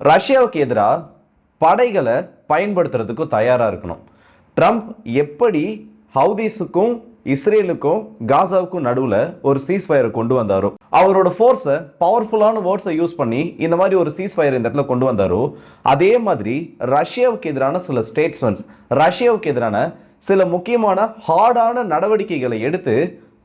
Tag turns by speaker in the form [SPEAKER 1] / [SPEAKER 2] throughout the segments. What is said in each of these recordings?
[SPEAKER 1] ரஷ்யாவுக்கு எதிராக படைகளை பயன்படுத்துறதுக்கும் தயாராக இருக்கணும். ட்ரம்ப் எப்படி ஹவுதீஸுக்கும் இஸ்ரேலுக்கும் காசாவுக்கும் நடுவில் ஒரு சீஸ் ஃபயரை கொண்டு வந்தாரோ அவரோட ஃபோர்ஸை பவர்ஃபுல்லான வேர்ட்ஸை யூஸ் பண்ணி இந்த மாதிரி ஒரு சீஸ் ஃபயர் இந்த இடத்துல கொண்டு வந்தாரோ அதே மாதிரி ரஷ்யாவுக்கு எதிரான சில ஸ்டேட்ஸ்மென்ட்ஸ் ரஷ்யாவுக்கு எதிரான சில முக்கியமான ஹார்டான நடவடிக்கைகளை எடுத்து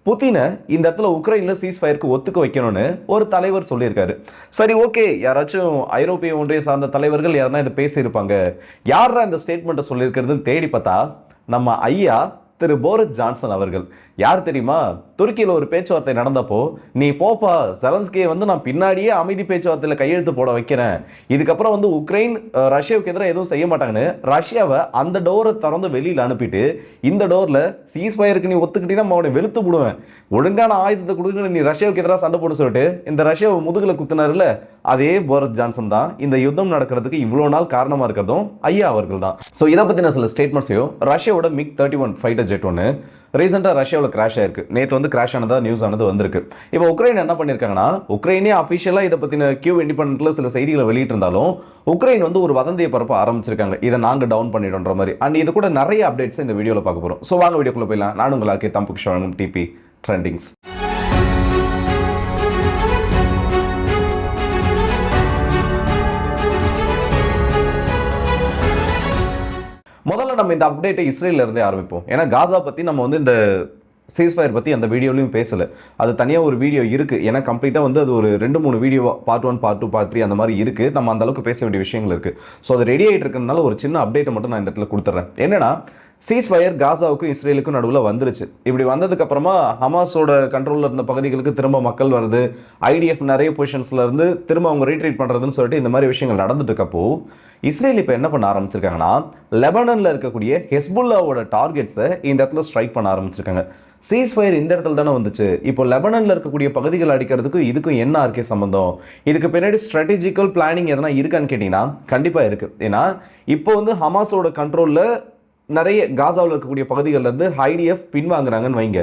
[SPEAKER 1] புத்தினை இந்த இடத்துல உக்ரைனில் சீஸ் ஃபயருக்கு ஒத்துக்க வைக்கணும்னு ஒரு தலைவர் சொல்லியிருக்காரு. சரி ஓகே. யாராச்சும் ஐரோப்பிய ஒன்றிய சார்ந்த தலைவர்கள் யாருன்னா இதை பேசியிருப்பாங்க. யாரா இந்த ஸ்டேட்மெண்ட்டை சொல்லியிருக்கிறதுன்னு தேடி பார்த்தா நம்ம ஐயா திரு போரிஸ் ஜான்சன் அவர்கள். யார் தெரியுமா? துருக்கியில் ஒரு பேச்சுவார்த்தை நடந்தப்போ நீ போப்பா செலன்ஸ்கியை வந்து நான் பின்னாடியே அமைதி பேச்சுவார்த்தையில் கையெழுத்து போட வைக்கிறேன். இதுக்கப்புறம் வந்து உக்ரைன் ரஷ்யாவுக்கு எதிராக எதுவும் செய்ய மாட்டாங்கன்னு ரஷ்யாவை அந்த டோரை திறந்து வெளியில் அனுப்பிட்டு இந்த டோரில் சீஸ் ஃபயருக்கு நீ ஒத்துக்கிட்டீங்கன்னா நான் அவனை வெளுத்து விடுவேன். ஒழுங்கான ஆயுதத்தை கொடுக்க நீ ரஷ்யாவுக்கு எதிராக சண்டை போட சொல்லிட்டு இந்த ரஷ்யாவை முதுகில் குத்துனார்ல அதே போரிஸ் ஜான்சன் தான் இந்த யுத்தம் நடக்கிறதுக்கு இவ்வளோ நாள் காரணமாக இருக்கிறதும் ஐயா அவர்கள் தான். ஸோ இதை பற்றின சில ஸ்டேட்மெண்ட்ஸையும் ரஷ்யாவோட MiG thirty one fighter jet ஒன்று ரீசெண்டாக ரஷ்யாவில் கிராஷ் ஆயிருக்கு. நேற்று வந்து கிராஷ் ஆனதா நியூஸ் ஆனது வந்திருக்கு. இப்போ உக்ரைன் என்ன பண்ணியிருக்காங்கன்னா உக்ரைனே அஃபிஷியலாக இதை பற்றின கியூ இண்டிபெண்ட்ல சில செய்திகளை வெளியிட்டிருந்தாலும் உக்ரைன் வந்து ஒரு வதந்தியை பரப்ப ஆரம்பிச்சிருக்காங்க. இதை நாங்கள் டவுன் பண்ணிடுன்ற மாதிரி. அண்ட் இது கூட நிறைய அப்டேட்ஸ் இந்த வீடியோவில் பார்க்க போகிறோம் ஸோ வாங்க வீடியோக்குள்ளே போயிடலாம். நான் உங்களுக்கு தம்புக்கு ஷவனும் டிபி ட்ரெண்டிங்ஸ் நம்ம இந்த அப்டேட்டை இஸ்ரேல்ல இருந்தே ஆரம்பிப்போம். ஏன்னா காசா பற்றி நம்ம வந்து இந்த சீஸ்ஃபயர் பற்றி அந்த வீடியோலையும் பேசலை. அது தனியாக ஒரு வீடியோ இருக்குது ஏன்னா கம்ப்ளீட்டாக வந்து அது ஒரு ரெண்டு மூணு video part one part two part three அந்த மாதிரி இருக்குது நம்ம அந்த அளவுக்கு பேச வேண்டிய விஷயங்கள் இருக்குது ஸோ அது ரெடி ஆகிட்டு இருக்கிறதுனால ஒரு சின்ன அப்டேட்டை மட்டும் நான் இந்த இடத்துல கொடுத்துட்றேன் என்னென்னா சீஸ்ஃபயர் காசாவுக்கும் இஸ்ரேலுக்கும் நடுவில் வந்துருச்சு. இப்படி வந்ததுக்கப்புறமா ஹமாஸோட கண்ட்ரோலில் இருந்த பகுதிகளுக்கு திரும்ப மக்கள் வருது. ஐடிஎஃப் நிறைய பொசிஷன்ஸ்ல இருந்து திரும்ப அவங்க ரீட்ரீட் பண்ணுறதுன்னு சொல்லிட்டு இந்த மாதிரி விஷயங்கள் நடந்துட்டு இருக்கப்போ இஸ்ரேல் இப்போ என்ன பண்ண ஆரம்பிச்சிருக்காங்கன்னா லெபனனில் இருக்கக்கூடிய ஹெஸ்புல்லாவோட டார்கெட்ஸை இந்த இடத்துல ஸ்ட்ரைக் பண்ண ஆரம்பிச்சிருக்காங்க. சீஸ்ஃபயர் இந்த இடத்துல தானே வந்துச்சு. இப்போ லெபனனில் இருக்கக்கூடிய பகுதிகள் அடிக்கிறதுக்கும் இதுக்கும் என்ன ஆர்கே சம்பந்தம்? இதுக்கு பின்னாடி ஸ்ட்ராட்டஜிக்கல் பிளானிங் எதனா இருக்கான்னு கேட்டிங்கன்னா கண்டிப்பாக இருக்குது ஏன்னா இப்போ வந்து ஹமாஸோட கண்ட்ரோலில் நிறைய காசாவில் இருக்கக்கூடிய பகுதிகளில் இருந்து ஐடிஎஃப் பின்வாங்குறாங்கன்னு வைங்க.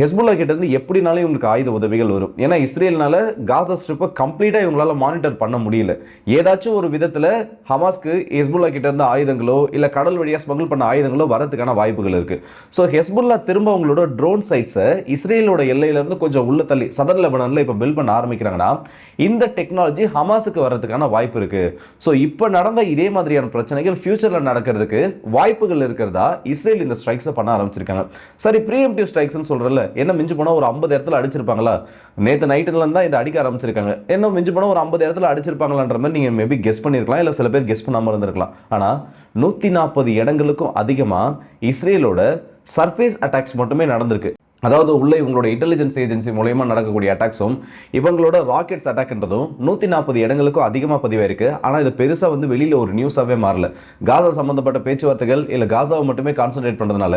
[SPEAKER 1] ஹெஸ்புல்லா கிட்ட இருந்து எப்படினாலும் இவங்களுக்கு ஆயுத உதவிகள் வரும். ஏன்னா இஸ்ரேல்னால காசா ஸ்ட்ரிப்பை கம்ப்ளீட்டாக இவங்களால மானிட்டர் பண்ண முடியல. ஏதாச்சும் ஒரு விதத்தில் ஹமாஸ்க்கு ஹெஸ்புல்லா கிட்ட இருந்து ஆயுதங்களோ இல்லை கடல் வழியாக ஸ்மகிள் பண்ண ஆயுதங்களோ வரதுக்கான வாய்ப்புகள் இருக்கு. ஸோ ஹெஸ்புல்லா திரும்ப அவங்களோட ட்ரோன் சைட்ஸை இஸ்ரேலோட எல்லையிலேருந்து கொஞ்சம் உள்ள தள்ளி சதர் லெபனனில் இப்போ பில் பண்ண ஆரம்பிக்கிறாங்கன்னா இந்த டெக்னாலஜி ஹமாஸுக்கு வர்றதுக்கான வாய்ப்பு இருக்கு. ஸோ இப்போ நடந்த இதே மாதிரியான பிரச்சனைகள் ஃபியூச்சரில் நடக்கிறதுக்கு வாய்ப்புகள் இருக்கிறதா இஸ்ரேல் இந்த ஸ்ட்ரைக்ஸை பண்ண ஆரம்பிச்சிருக்காங்க. சரி ப்ரீஎம்டிவ் ஸ்ட்ரைக்ஸ்னு என்ன மிஞ்சி போனால் ஒரு ஐம்பது இடத்துல அடிச்சிருப்பாங்களா? நேற்று நைட்டுல தான் இதை அடிக்க ஆரம்பிச்சிருக்காங்க. என்ன மிஞ்சி போனால் ஒரு ஐம்பது இடத்துல அடிச்சிருப்பாங்களான்ற மாதிரி நீங்கள் மேபி கெஸ் பண்ணியிருக்கலாம் இல்லை சில பேர் கெஸ் பண்ணாமல் இருந்திருக்கலாம். ஆனால் நூற்றி நாற்பது இடங்களுக்கும் அதிகமாக இஸ்ரேலோட சர்ஃபேஸ் அட்டாக்ஸ் மட்டுமே நடந்திருக்கு. அதாவது உள்ள இவங்களோட இன்டெலிஜென்ஸ் ஏஜென்சி மூலயமா நடக்கக்கூடிய அட்டாக்ஸும் இவங்களோட ராக்கெட்ஸ் அட்டாக்ன்றதும் நூற்றி நாற்பது இடங்களுக்கும் அதிகமாக பதிவாயிருக்கு. ஆனால் இது பெருசாக வந்து வெளியில் ஒரு நியூஸாகவே மாறல. காசா சம்மந்தப்பட்ட பேச்சுவார்த்தைகள் இல்லை காசாவை மட்டுமே கான்சன்ட்ரேட் பண்ணுறதுனால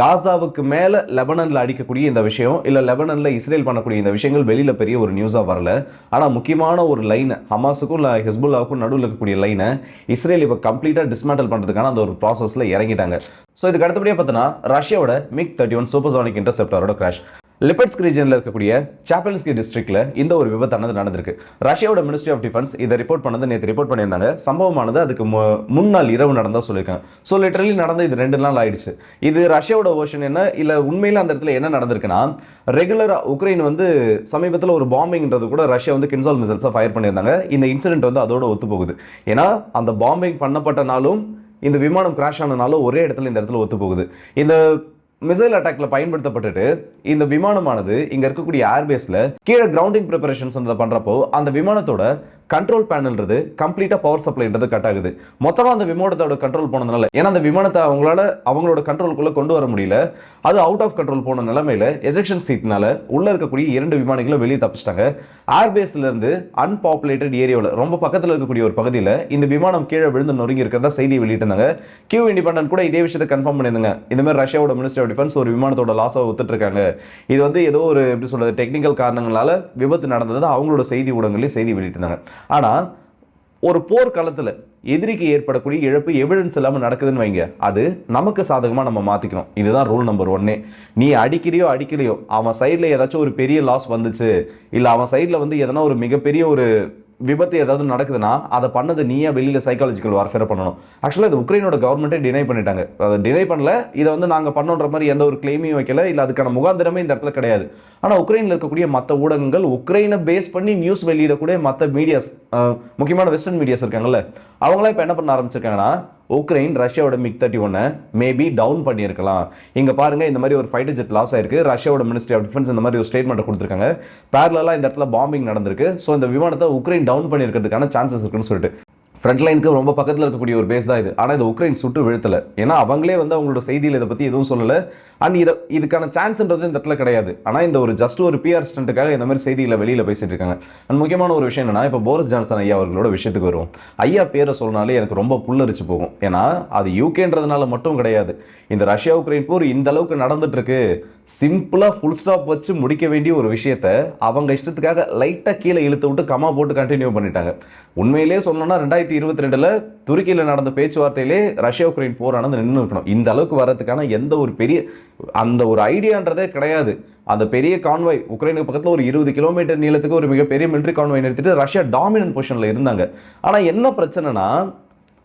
[SPEAKER 1] காசாவுக்கு மேலே லெபனனில் அடிக்கக்கூடிய இந்த விஷயம் இல்லை லெபனனில் இஸ்ரேல் பண்ணக்கூடிய இந்த விஷயங்கள் வெளியில் பெரிய ஒரு நியூஸாக வரல. ஆனால் முக்கியமான ஒரு லைனை ஹமாஸுக்கும் இல்லை ஹெஸ்புல்லாவுக்கும் நடுவில் இருக்கக்கூடிய லைனை இஸ்ரேல் இப்போ கம்ப்ளீட்டாக டிஸ்மேண்டல் பண்ணுறதுக்கான அந்த ஒரு ப்ராசஸில் இறங்கிட்டாங்க. ஸோ இதுக்கு அடுத்தபடியாக பார்த்தோன்னா ரஷ்யாவோட மிக் தேர்ட்டி ஒன் சூப்பர்சானிக் இன்டர்செப்டரோட கிராஷ் லிபட்ஸ்க் ரீஜனில் இருக்கக்கூடிய சாப்பல்ஸ்கி டிஸ்ட்ரிக்ட்ல இந்த ஒரு விபத்தானது நடந்திருக்கு. ரஷ்யாவோட மினிஸ்ட்ரி ஆஃப் டிஃபென்ஸ் இதை ரிப்போர்ட் பண்ணது நேற்று ரிப்போர்ட் பண்ணியிருந்தாங்க. சம்பவமானது அதுக்கு முன்னாள் இரவு நடந்தா சொல்லியிருக்காங்க. ஸோ லிட்டரலி நடந்து இது ரெண்டு நாள் ஆயிடுச்சு. இது ரஷ்யாவோட ஓஷன் என்ன? இல்லை உண்மையில அந்த இடத்துல என்ன நடந்திருக்குன்னா ரெகுலராக உக்ரைன் வந்து சமீபத்தில் ஒரு பாம்பிங்ன்றது கூட ரஷ்யா வந்து கின்சால் மிசைல்ஸை ஃபயர் பண்ணியிருந்தாங்க. இந்த இன்சிடென்ட் வந்து அதோட ஒத்து போகுது ஏன்னா அந்த பாம்பிங் பண்ணப்பட்ட நாளும் இந்த விமானம் கிராஷ் ஆனனாலும் ஒரே இடத்துல இந்த இடத்துல ஒத்து போகுது இந்த மிசைல் அட்டாக்ல பயன்படுத்தப்பட்டுட்டு இந்த விமானமானது இங்க இருக்கக்கூடிய ஏர்பேஸ்ல கீழே கிரவுண்டிங் ப்ரிப்பரேஷன்ஸ் அந்த பண்றப்போ அந்த விமானத்தோட கண்ட்ரோல் பேனல்ன்றது கம்ப்ளீட்டாக பவர் சப்ளைன்றது கட் ஆகுது. மொத்தமாக அந்த விமானத்தோட கண்ட்ரோல் போனதுனால ஏன்னா அந்த விமானத்தை அவங்களால அவங்களோட கண்ட்ரோலுக்குள்ளே கொண்டு வர முடியல. அது அவுட் ஆஃப் கண்ட்ரோல் போன நிலைமையில எஜெக்ஷன் சீட்னால உள்ளே இருக்கக்கூடிய இரண்டு விமானிகளும் வெளியே தப்பிச்சிட்டாங்க. ஏர்பேஸ்லேருந்து அன்பாப்புலேட்டட் ஏரியாவில் ரொம்ப பக்கத்தில் இருக்கக்கூடிய ஒரு பகுதியில் இந்த விமானம் கீழே விழுந்து நொறுங்கி இருக்கிறதா செய்தி வெளியிட்டிருந்தாங்க. கியூ இண்டிபெண்டன்ட் கூட இதே விஷயத்தை கன்ஃபார்ம் பண்ணியிருந்தாங்க. இந்த மாதிரி ரஷ்யாவோட மினிஸ்டர் ஆஃப் டிஃபென்ஸ் ஒரு விமானத்தோட லாஸாக ஒத்துட்டு இருக்காங்க. இது வந்து ஏதோ ஒரு எப்படி சொல்கிறது டெக்னிக்கல் காரணங்களால விபத்து நடந்தது அவங்களோட செய்தி ஊடகங்களே செய்தி வெளியிட்டிருந்தாங்க. ஆனால் ஒரு போர் எதிரிக்கு ஏற்படக்கூடிய இழப்பு எவிடன்ஸ் இல்லாமல் நடக்குதுன்னு வைங்க. அது நமக்கு சாதகமாக நம்ம மாற்றிக்கணும் இதுதான் ரூல் நம்பர் ஒன்னே நீ அடிக்கிறியோ அடிக்கலையோ அவன் சைடில் ஏதாச்சும் ஒரு பெரிய லாஸ் வந்துச்சு இல்லை அவன் சைடில் வந்து எதனா ஒரு மிகப்பெரிய ஒரு விபத்து ஏதாவது நடக்குதுன்னா அதை பண்ணது நீயே வெளியில் சைக்காலஜிக்கல் வார்ஃபேர் பண்ணணும். ஆக்சுவலாக இது உக்ரைனோட கவர்மெண்ட்டே டினை பண்ணிட்டாங்க. அதை டினை பண்ணல. இதை வந்து நாங்கள் பண்ணோன்ற மாதிரி எந்த ஒரு கிளைமையும் வைக்கல. இல்லை அதுக்கான முகாந்திரமே இந்த இடத்துல கிடையாது. ஆனால் உக்ரைனில் இருக்கக்கூடிய மற்ற ஊடகங்கள் உக்ரைனை பேஸ் பண்ணி நியூஸ் வெளியிடக்கூடிய மற்ற மீடியாஸ் முக்கியமான வெஸ்டர்ன் மீடியாஸ் இருக்காங்கல்ல அவங்களாம் இப்போ என்ன பண்ண ஆரம்பிச்சிருக்காங்கன்னா உக்ரைன் ரஷ்யாவோட மிக் தேர்ட்டி ஒன்னை மேபி டவுன் பண்ணியிருக்கலாம். இங்கே பாருங்க இந்த மாதிரி ஒரு ஃபைட்டர் ஜெட் லாஸ் ஆயிருக்கு. ரஷ்யாவோட மினிஸ்ட்ரி ஆஃப் டிஃபென்ஸ் இந்த மாதிரி ஒரு ஸ்டேட்மெண்ட் கொடுத்துருக்காங்க. பேரலா இந்த இடத்துல பாம்பிங் நடந்திருக்கு. ஸோ இந்த விமானத்தை உக்ரைன் டவுன் பண்ணியிருக்கிறதுக்கான சான்சஸ் இருக்குன்னு சொல்லிட்டு. ஃப்ரண்ட் லைனுக்கு ரொம்ப பக்கத்தில் இருக்கக்கூடிய ஒரு பேஸ் தான் இது. ஆனால் இது உக்ரைன் சுட்டு வீழ்த்தல. ஏன்னா அவங்களே வந்து அவங்களோட செய்தியில் இதை பற்றி எதுவும் சொல்லலை. அண்ட் இதை இதுக்கான சான்ஸ்ன்றது இந்த இடத்துல கிடையாது. ஆனால் இந்த ஒரு ஜஸ்ட் ஒரு பிஆர் ஸ்டண்ட்டுக்காக இந்த மாதிரி செய்தியில் வெளியில் பேசிட்டு இருக்காங்க. அண்ட் முக்கியமான ஒரு விஷயம் என்னன்னா இப்போ போரிஸ் ஜான்சன் ஐயா அவர்களோட விஷயத்துக்கு வருவோம். ஐயா பேரை சொன்னாலே எனக்கு ரொம்ப புல்லரிச்சு போகும். ஏன்னா அது யூகேன்றதுனால மட்டும் கிடையாது. இந்த ரஷ்யா உக்ரைன் போர் இந்த அளவுக்கு நடந்துட்டு இருக்கு ஃபுல் ஸ்டாப் வச்சு முடிக்க வேண்டிய ஒரு விஷயத்த அவங்க இஷ்டத்துக்காக லைட்டாக கீழே இழுத்து விட்டு கமா போட்டு கண்டினியூ பண்ணிட்டாங்க. உண்மையிலேயே சொல்லணும்னா ரெண்டாயிரத்தி இருபத்தி ரெண்டுல துருக்கியில நடந்த பேச்சுவார்த்தையிலே ரஷ்யா உக்ரைன் போரானது நின்று இருக்கணும் இந்த அளவுக்கு வர்றதுக்கான எந்த ஒரு பெரிய அந்த ஒரு ஐடியான்றதே கிடையாது. அந்த பெரிய கான்வாய் உக்ரைனுக்கு பக்கத்தில் ஒரு இருபது கிலோமீட்டர் நீளத்துக்கு ஒரு மிகப்பெரிய மிலிட்ரி கான்வாய் நிறுத்திட்டு ரஷ்யா டாமினன்ட் பொசிஷனில் இருந்தாங்க. ஆனால் என்ன பிரச்சனைனா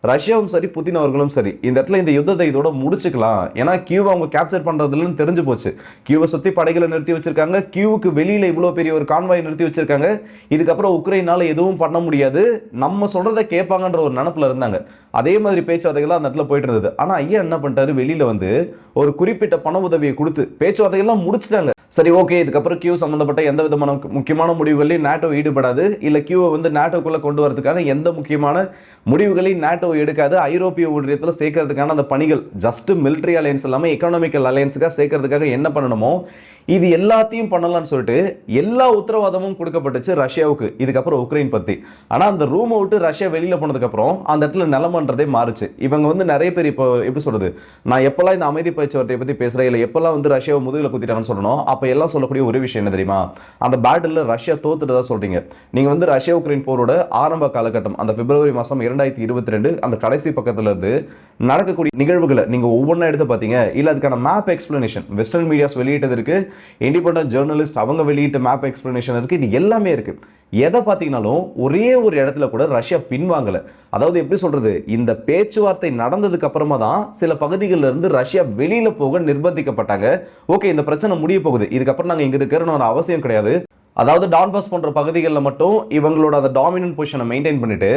[SPEAKER 1] ரஷ்யாவும் சரி புதின் அவர்களும் சரி இந்த இடத்துல இந்த யுத்தத்தை இதோட முடிச்சுக்கலாம். ஏன்னா கியூவை அவங்க கேப்சர் பண்றதுலன்னு தெரிஞ்சு போச்சு. கியூவை சுத்தி படைகளை நிறுத்தி வச்சிருக்காங்க. கியூவுக்கு வெளியில இவ்வளவு பெரிய ஒரு கான்வாய் நிறுத்தி வச்சிருக்காங்க. இதுக்கப்புறம் உக்ரைனால எதுவும் பண்ண முடியாது. நம்ம சொல்றதை கேட்பாங்கன்ற ஒரு நினப்புல இருந்தாங்க. அதே மாதிரி பேச்சுவார்த்தைகள்லாம் அந்த இடத்துல போயிட்டு இருந்தது. ஆனா ஐயா என்ன பண்ணிட்டாரு? வெளியில வந்து ஒரு குறிப்பிட்ட பண உதவியை கொடுத்து பேச்சுவார்த்தைகள்லாம் முடிச்சிட்டாங்க. சரி ஓகே இதுக்கப்புறம் கியூ சம்மந்தப்பட்ட எந்த விதமான முக்கியமான முடிவுகளையும் நேட்டோ ஈடுபடாது. இல்லை கியூவை வந்து நேட்டோக்குள்ளே கொண்டு வரதுக்கான எந்த முக்கியமான முடிவுகளையும் நாட்டோ எடுக்காது. ஐரோப்பிய ஒன்றியத்தில் சேர்க்கறதுக்கான அந்த பணிகள் ஜஸ்ட்டு மிலிட்டரி அலையன்ஸ் இல்லாமல் எக்கனாமிக்கல் அலையன்ஸுக்காக சேர்க்கறதுக்காக என்ன பண்ணணுமோ இது எல்லாத்தையும் பண்ணலாம்னு சொல்லிட்டு எல்லா உத்தரவாதமும் கொடுக்கப்பட்டுச்சு ரஷ்யாவுக்கு இதுக்கப்புறம் உக்ரைன் பற்றி ஆனால் அந்த ரூமை விட்டு ரஷ்யா வெளியில் போனதுக்கப்புறம் அந்த இடத்துல நிலமன்றதே மாறுச்சு. இவங்க வந்து நிறைய பேர் இப்போ எப்படி சொல்கிறது நான் எப்போல்லாம் இந்த அமைதி பேச்சுவார்த்தையை பற்றி பேசுகிறேன் இல்லை எப்போல்லாம் வந்து ரஷ்யாவை முதுகில் குத்திட்டாங்கன்னு சொல்லணும் அப்போ எல்லாம் சொல்லக்கூடிய ஒரு விஷயம் என்ன தெரியுமா? அந்த பேட்டில் ரஷ்யா தோத்துட்டதா சொல்றீங்க. நீங்கள் வந்து ரஷ்யா உக்ரைன் போரோட ஆரம்ப காலகட்டம் அந்த பிப்ரவரி மாதம் இரண்டாயிரத்தி இருபத்தி ரெண்டு அந்த கடைசி பக்கத்துல இருந்து நடக்கக்கூடிய நிகழ்வுகளை நீங்கள் ஒவ்வொன்றா எடுத்து பார்த்தீங்க இல்லை அதுக்கான மேப் எக்ஸ்பிளனேஷன் வெஸ்டர்ன் மீடியாஸ் வெளியிட்டது இருக்கு. இண்டிபெண்டன்ட் ஜேர்னலிஸ்ட் அவங்க வெளியிட்ட மேப் எக்ஸ்பிளனேஷன் இருக்கு. இது எல்லாமே இருக்கு. எதை பார்த்தீங்கனாலும் ஒரே ஒரு இடத்துல கூட ரஷ்யா பின்வாங்கலை. அதாவது எப்படி சொல்றது? இந்த பேச்சுவார்த்தை நடந்ததுக்கு அப்புறமா தான் சில பகுதிகளில் இருந்து ரஷ்யா வெளியில போக நிர்பந்திக்கப்பட்டாங்க. ஓகே இந்த பிரச்சனை முடிய போகுது. இதுக்கப்புறம் நாங்கள் இங்கே இருக்கிறோன்னு ஒரு அவசியம் கிடையாது. அதாவது டான்பாஸ் போன்ற பகுதிகளில் மட்டும் இவங்களோட அந்த டாமினன்ட் பொசிஷனை மெயின்டைன் பண்ணிட்டு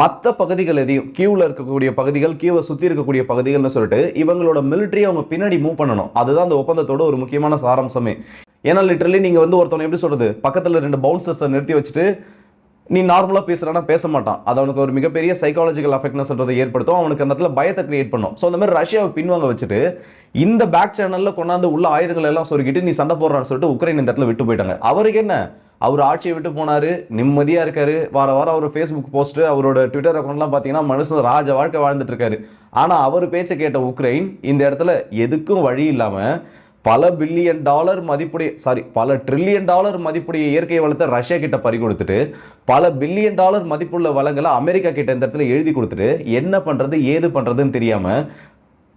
[SPEAKER 1] மற்ற பகுதிகள் எதையும் கியூவில் இருக்கக்கூடிய பகுதிகள் கியூவை சுற்றி இருக்கக்கூடிய பகுதிகள்னு சொல்லிட்டு இவங்களோட மிலிட்டரி அவங்க பின்னாடி மூவ் பண்ணணும். அதுதான் அந்த ஒப்பந்தத்தோட ஒரு முக்கியமான சாராம்சமே. ஏன்னா லிட்டரலி நீங்கள் வந்து ஒருத்தவங்க எப்படி சொல்கிறது பக்கத்தில் ரெண்டு பவுன்சர்ஸை நிறுத்தி வச்சுட்டு நீ நார்மலாக பேசுகிறனா பேச மாட்டான். அது அவனுக்கு ஒரு மிகப்பெரிய சைக்காலஜிக்கல் அஃபெக்ட்னஸ்ன்றதை ஏற்படுத்தும். அவனுக்கு அந்த இடத்துல பயத்தை கிரியேட் பண்ணும். ஸோ அந்த மாதிரி ரஷ்யாவை பின்வாங்க வச்சுட்டு இந்த பேக் சேனலில் கொண்டாந்து உள்ள ஆயுதங்கள் எல்லாம் சொருக்கிட்டு நீ சண்டை போடுறான்னு சொல்லிட்டு உக்ரைன் இந்த இடத்துல விட்டு போயிட்டாங்க. அவருக்கு என்ன? அவர் ஆட்சியை விட்டு போனார் நிம்மதியாக இருக்காரு. வார வாரம் அவர் ஃபேஸ்புக் போஸ்ட்டு அவரோட ட்விட்டர் அக்கௌண்ட்லாம் பார்த்தீங்கன்னா மனுஷன் ராஜ வாழ்க்கை வாழ்ந்துட்டு இருக்காரு. ஆனால் அவர் பேச்சை கேட்ட உக்ரைன் இந்த இடத்துல எதுக்கும் வழி இல்லாமல் பல பில்லியன் டாலர் மதிப்புடைய சாரி பல ட்ரில்லியன் டாலர் மதிப்புடைய இயற்கை வளத்தை ரஷ்யா கிட்ட பறி கொடுத்துட்டு பல பில்லியன் டாலர் மதிப்புள்ள வளங்களை அமெரிக்கா கிட்ட இந்த இடத்துல எழுதி கொடுத்துட்டு என்ன பண்றது ஏது பண்றதுன்னு தெரியாம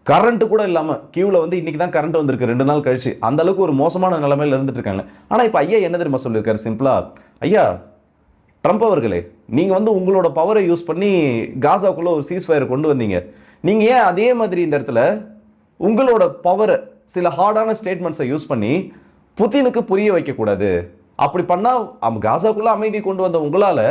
[SPEAKER 1] கரண்ட் கூட இல்லாமல் கியூவில் வந்து இன்றைக்கி தான் கரண்ட் வந்திருக்கு ரெண்டு நாள் கழிச்சு. அந்த அளவுக்கு ஒரு மோசமான நிலைமையில் இருந்துட்டு இருக்காங்க. ஆனால் இப்போ ஐயா என்ன தெரியுமா சொல்லியிருக்காரு சிம்பிளா ஐயா ட்ரம்ப் அவர்களே நீங்கள் வந்து உங்களோட பவரை யூஸ் பண்ணி காசாக்குள்ளே ஒரு சீஸ் ஃபயர் கொண்டு வந்தீங்க. நீங்கள் ஏன் அதே மாதிரி இந்த இடத்துல உங்களோட பவரை சில ஹார்டான ஸ்டேட்மெண்ட்ஸை யூஸ் பண்ணி புத்தினுக்கு புரிய வைக்கக்கூடாது. அப்படி பண்ணால் காசாக்குள்ளே அமைதி கொண்டு வந்த உங்களால்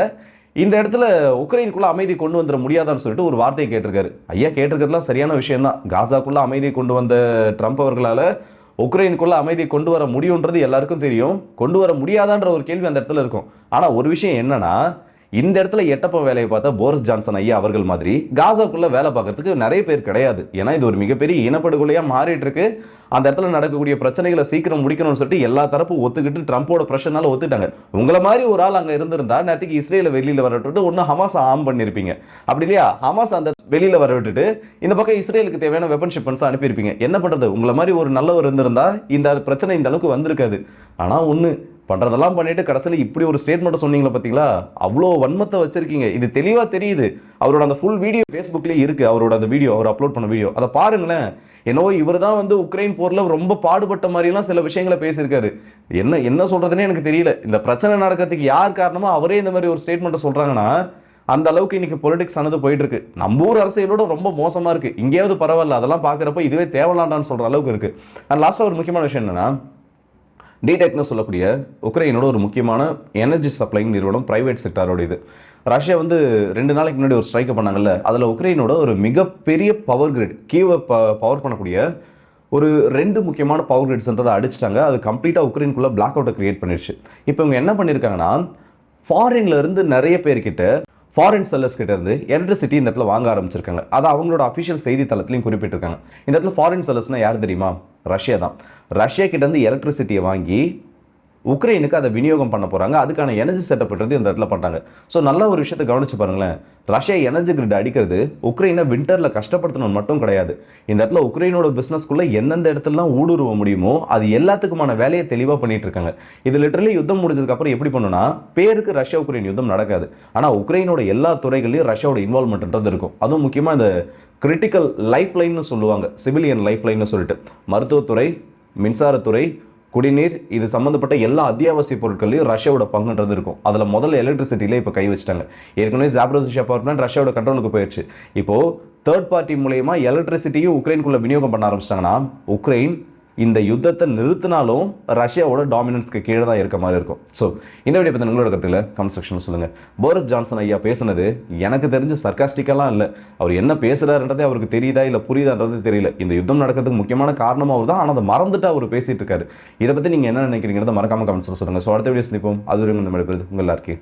[SPEAKER 1] இந்த இடத்துல உக்ரைனுக்குள்ளே அமைதி கொண்டு வந்துட முடியாதான்னு சொல்லிட்டு ஒரு வார்த்தையை கேட்டிருக்காரு. ஐயா கேட்டிருக்கிறதுலாம் சரியான விஷயம்தான். காசாக்குள்ளே அமைதி கொண்டு வந்த ட்ரம்ப் அவர்களால் உக்ரைனுக்குள்ளே அமைதி கொண்டு வர முடியுன்றது எல்லாருக்கும் தெரியும். கொண்டு வர முடியாதான்ற ஒரு கேள்வி அந்த இடத்துல இருக்கும். ஆனால் ஒரு விஷயம் என்னென்னா இந்த இடத்துல எட்டப்ப வேலையை பார்த்தா போரிஸ் ஜான்சன் ஐயா அவர்கள் மாதிரி காசாக்குள்ள வேலை பார்க்கறதுக்கு நிறைய பேர் கிடையாது. ஏன்னா இது ஒரு மிகப்பெரிய இனப்படுகொலையா மாறிட்டு இருக்கு அந்த இடத்துல நடக்கக்கூடிய பிரச்சனைகளை சீக்கிரம் முடிக்கணும்னு சொல்லிட்டு எல்லா தரப்பும் ஒத்துக்கிட்டு ட்ரம்ப்போட பிரஷனால ஒத்துட்டாங்க உங்களை மாதிரி ஒரு ஆள் அங்க இருந்திருந்தா நேரத்துக்கு இஸ்ரேல வெளியில வர விட்டுட்டு ஹமாஸ் ஆம் பண்ணிருப்பீங்க. அப்படி இல்லையா? ஹமாஸ் அந்த வெளியில வர விட்டுட்டு இந்த பக்கம் இஸ்ரேலுக்கு தேவையான வெப்பன் ஷிப்பன்ஸ் அனுப்பியிருப்பீங்க. என்ன பண்றது? உங்களை மாதிரி ஒரு நல்லவர் இருந்திருந்தா இந்த பிரச்சனை இந்த அளவுக்கு வந்திருக்காது. ஆனா ஒண்ணு பண்ணுறதெல்லாம் பண்ணிட்டு கடைசியில் இப்படி ஒரு ஸ்டேட்மெண்ட்டை சொன்னீங்களா பார்த்தீங்களா அவ்வளோ வன்மத்தை வச்சிருக்கீங்க. இது தெளிவாக தெரியுது. அவரோட அந்த ஃபுல் வீடியோ ஃபேஸ்புக்லேயே இருக்குது அவரோட அந்த வீடியோ அவர் அப்லோட் பண்ண வீடியோ அதை பாருங்களேன். என்னவோ இவர் தான் வந்து உக்ரைன் போரில் ரொம்ப பாடுபட்ட மாதிரிலாம் சில விஷயங்களை பேசியிருக்காரு. என்ன என்ன சொல்கிறதுனே எனக்கு தெரியல. இந்த பிரச்சனை நடக்கிறதுக்கு யார் காரணமோ அவரே இந்த மாதிரி ஒரு ஸ்டேட்மெண்ட்டை சொல்கிறாங்கன்னா அந்த அளவுக்கு இன்னைக்கு பொலிட்டிக்ஸ் ஆனது போயிட்டு இருக்கு நம்ம ஊர் அரசியலோட ரொம்ப மோசமாக இருக்குது இங்கேயாவது பரவாயில்ல. அதெல்லாம் பார்க்குறப்ப இதுவே தேவலாண்டான்னு சொல்கிற அளவுக்கு இருக்குது அண்ட் லாஸ்ட்டாக ஒரு முக்கியமான விஷயம் என்னென்னா டிடெக்னு சொல்லக்கூடிய உக்ரைனோட ஒரு முக்கியமான எனர்ஜி சப்ளைங் நிறுவனம் பிரைவேட் செக்டாரோட இது. ரஷ்யா வந்து ரெண்டு நாளைக்கு முன்னாடி ஒரு ஸ்ட்ரைக்கை பண்ணாங்கல்ல அதில் உக்ரைனோட ஒரு மிகப்பெரிய பவர் கிரிட் கீவை ப பவர் பண்ணக்கூடிய ஒரு ரெண்டு முக்கியமான பவர் கிரிட்ஸ்ன்றதை அடிச்சிட்டாங்க. அது கம்ப்ளீட்டாக உக்ரைனுக்குள்ளே பிளாக் அவுட்டை கிரியேட் பண்ணிடுச்சு இப்போ இவங்க என்ன பண்ணியிருக்காங்கன்னா ஃபாரின்லேருந்து நிறைய பேர்கிட்ட ஃபாரின் செல்லர்ஸ் கிட்ட இருந்து எலக்ட்ரிசிட்டி இந்த இடத்துல வாங்க ஆரம்பிச்சிருக்காங்க. அதை அவங்களோட அஃபிஷியல் செய்தித்தளத்திலையும் குறிப்பிட்டிருக்காங்க. இந்த இடத்துல ஃபாரின் செல்லர்ஸ்னால் யார் தெரியுமா? ரஷ்யா தான். ரஷ்யா கிட்ட இருந்து எலக்ட்ரிசிட்டியை வாங்கி உக்ரைனுக்கு அதை விநியோகம் பண்ண போகிறாங்க அதுக்கான எனர்ஜி செட்டப் இந்த இடத்துல பண்ணுறாங்க ஸோ நல்ல ஒரு விஷயத்தை கவனிச்சு பாருங்களேன். ரஷ்யா எனர்ஜி கிரிட் அடிக்கிறது உக்ரைனை விண்டரில் கஷ்டப்படுத்தணும் மட்டும் கிடையாது. இந்த இடத்துல உக்ரைனோட பிஸ்னஸ்க்குள்ளே எந்தெந்த இடத்துலலாம் ஊடுருவ முடியுமோ அது எல்லாத்துக்குமான வேலையை தெளிவாக பண்ணிட்டு இருக்காங்க. இது லிட்டரலி யுத்தம் முடிஞ்சதுக்கப்புறம் எப்படி பண்ணுன்னா பேருக்கு ரஷ்யா உக்ரைன் யுத்தம் நடக்காது. ஆனால் உக்ரைனோட எல்லா துறைகளையும் ரஷ்யாவோட இன்வால்மெண்ட்ன்றது இருக்கும். அதுவும் முக்கியமாக இந்த கிரிட்டிக்கல் லைஃப் லைன்னு சொல்லுவாங்க. சிவிலியன் லைஃப் லைன்னு சொல்லிட்டு. மருத்துவத்துறை மின்சாரத்துறை குடிநீர் இது சம்மந்தப்பட்ட எல்லா அத்தியாவசிய பொருட்களையும் ரஷ்யாவோட பங்குன்றது இருக்கும். அதில் முதல்ல எலக்ட்ரிசிட்டியில இப்போ கை வச்சிட்டாங்க. ஏற்கனவே ஜாப்ரோசிஷா பவர் பிளான்ட் ரஷ்யாவோட கண்ட்ரோலுக்கு போயிடுச்சு இப்போ தேர்ட் பார்ட்டி மூலயமா எலக்ட்ரிசிட்டியும் உக்ரைனுக்குள்ளே விநியோகம் பண்ண ஆரம்பிச்சிட்டாங்கன்னா உக்ரைன் இந்த யுத்தத்தை நிறுத்தினாலும் ரஷ்யாவோட டாமினன்ஸ்க்கு கீழே தான் இருக்க மாதிரி இருக்கும். ஸோ இந்த வீடியோ பற்றி உங்களோட கருத்தில் கமெண்ட் செக்ஷனில் சொல்லுங்கள் போரிஸ் ஜான்சன் ஐயா பேசுனது எனக்கு தெரிஞ்சு சர்க்காஸ்டிக்கெல்லாம் இல்லை. அவர் என்ன பேசுகிறாருன்றதே அவருக்கு தெரியுதா இல்லை புரியுதான்றது தெரியல. இந்த யுத்தம் நடக்கிறதுக்கு முக்கியமான காரணமாக அவர் தான் ஆனால் அதை மறந்துட்டு அவர் பேசிட்டு இருக்காரு. இதை பற்றி நீங்கள் என்ன நினைக்கிறீங்கிறத மறக்காமல் கமெண்ட்ஸில் சொல்லுங்கள் ஸோ அடுத்த வீடியோ சந்திப்போம். அது வரைக்கும் இந்த மாதிரி உங்கள் எல்லாருக்கே